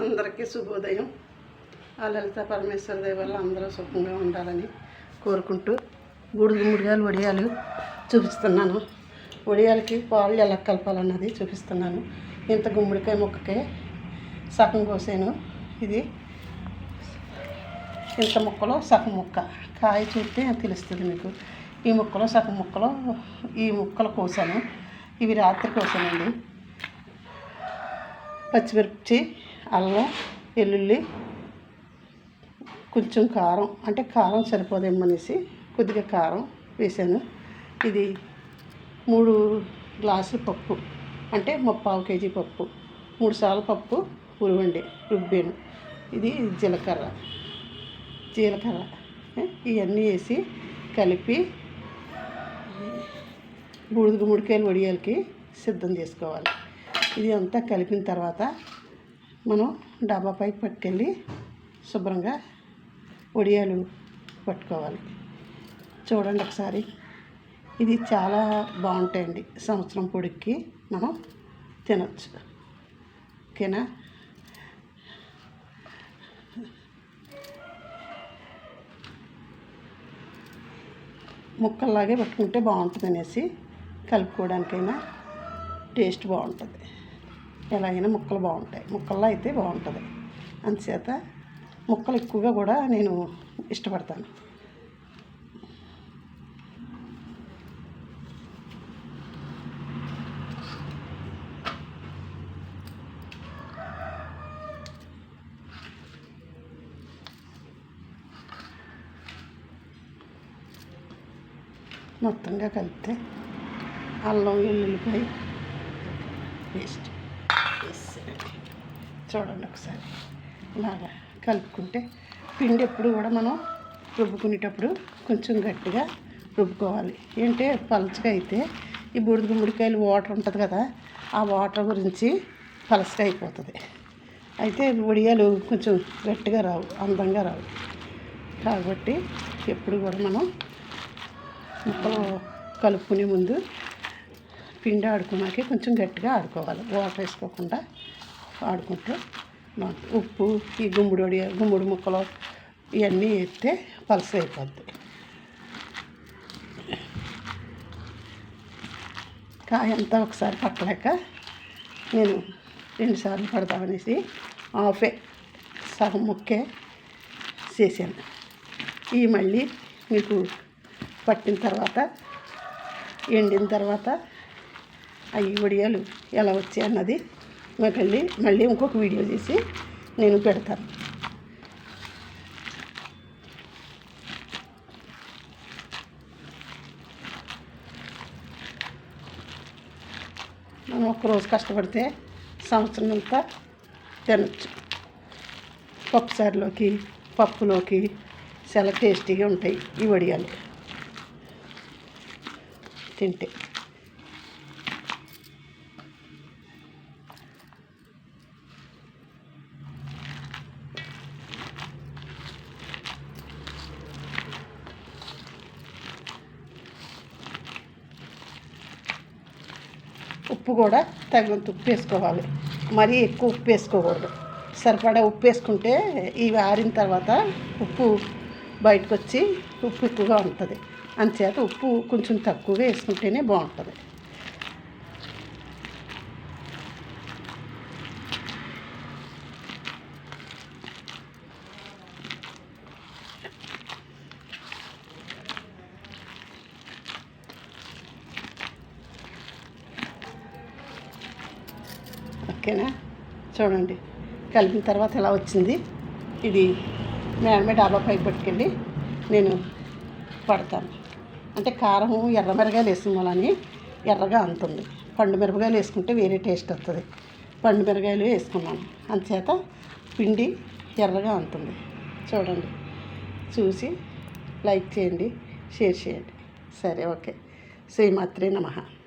అందరికీ శుభోదయం. ఆ లలిత పరమేశ్వర దేవ అందరూ సుఖంగా ఉండాలని కోరుకుంటూ బూడిద ముడియాలు వడియాలు చూపిస్తున్నాను. వడియాలకి పాలు ఎలా కలపాలన్నది చూపిస్తున్నాను. ఇంత గుమ్మడికాయ ముక్కకే సగం కోసాను. ఇది ఇంత ముక్కలో సగం ముక్క. కాయ చూస్తే తెలుస్తుంది మీకు. ఈ ముక్కలో సగం ముక్కలో ఈ ముక్కలు కోసాను. ఇవి రాత్రి కోసానండి. పచ్చిమిర్చి అల్లం వెల్లుల్లి కొంచెం కారం. అంటే కారం సరిపోదేమనేసి కొద్దిగా కారం వేసాను. ఇది మూడు గ్లాసులు పప్పు. అంటే ముప్పావు కేజీ పప్పు. మూడు సార్లు పప్పు ఉరువండి రుబ్బాను. ఇది జీలకర్ర. జీలకర్ర. ఇవన్నీ వేసి కలిపి బూడిద గుమ్మడికాయలు వడియాలకి సిద్ధం చేసుకోవాలి. ఇది అంతా కలిపిన తర్వాత మనం డాబాపై పట్టుకెళ్ళి శుభ్రంగా వడియాలు పట్టుకోవాలి. చూడండి ఒకసారి. ఇది చాలా బాగుంటాయండి. సంవత్సరం పొడికి మనం తినచ్చు. ఓకేనా? ముక్కల్లాగే పట్టుకుంటే బాగుంటుంది అనేసి కలుపుకోవడానికైనా టేస్ట్ బాగుంటుంది. ఎలాగైనా ముక్కలు బాగుంటాయి. ముక్కల్లో అయితే బాగుంటుంది. అందుచేత ముక్కలు ఎక్కువగా కూడా నేను ఇష్టపడతాను. మొత్తంగా కలిపితే అల్లం వెల్లుల్లిపాయ పేస్ట్. వేసేయండి చూడండి ఒకసారి. ఇలాగా కలుపుకుంటే పిండి ఎప్పుడు కూడా మనం రుబ్బుకునేటప్పుడు కొంచెం గట్టిగా రుబ్బుకోవాలి. ఏంటంటే పలచగా అయితే ఈ బూడిద గుమ్మడికాయలు వాటర్ ఉంటుంది కదా ఆ వాటర్ గురించి పలసగా అయిపోతుంది. అయితే వడియాలు కొంచెం గట్టిగా రావు అందంగా రావు. కాబట్టి ఎప్పుడు కూడా మనం ముక్కలు కలుపుకునే ముందు పిండి ఆడుకున్నాక కొంచెం గట్టిగా ఆడుకోవాలి. వాటర్ వేసుకోకుండా ఆడుకుంటూ ఉప్పు ఈ గుమ్మడి గుమ్ముడు గుమ్మడి ముక్కలు ఇవన్నీ వేస్తే పలస అయిపోద్ది. కాయ అంతా ఒకసారి పట్టలేక నేను రెండుసార్లు పడతామనేసి హాఫే సగం ముక్కే చేశాను. ఈ మళ్ళీ మీకు పట్టిన తర్వాత ఎండిన తర్వాత అవి వడియాలు ఎలా వచ్చాయి అన్నది మీకు వెళ్ళి మళ్ళీ ఇంకొక వీడియో చేసి నేను పెడతాను. మనం ఒక్కరోజు కష్టపడితే సంవత్సరం అంతా తినచ్చు. పప్పుసారులోకి పప్పులోకి చాలా టేస్టీగా ఉంటాయి ఈ వడియాలు తింటే. ఉప్పు కూడా తగినంత ఉప్పు వేసుకోవాలి. మరీ ఎక్కువ ఉప్పు వేసుకోకూడదు. సరిపడా ఉప్పు వేసుకుంటే ఇవి ఆరిన తర్వాత ఉప్పు బయటకు వచ్చి ఉప్పు ఎక్కువగా ఉంటుంది. అంచేత ఉప్పు కొంచెం తక్కువగా వేసుకుంటేనే బాగుంటుంది. ఓకేనా? చూడండి. కలిపిన తర్వాత ఎలా వచ్చింది? ఇది మేడమే డాబా పైకి పట్టుకెళ్ళి నేను పడతాను. అంటే కారం ఎర్ర మిరగాయలు వేసిన వాళ్ళని ఎర్రగా అంతుంది. పండు మిరపకాయలు వేసుకుంటే వేరే టేస్ట్ వస్తుంది. పండు మిరగాయలు వేసుకున్నాను. అందుచేత పిండి ఎర్రగా అంతుంది. చూడండి. చూసి లైక్ చేయండి షేర్ చేయండి. సరే ఓకే. శ్రీమాత్రే నమః.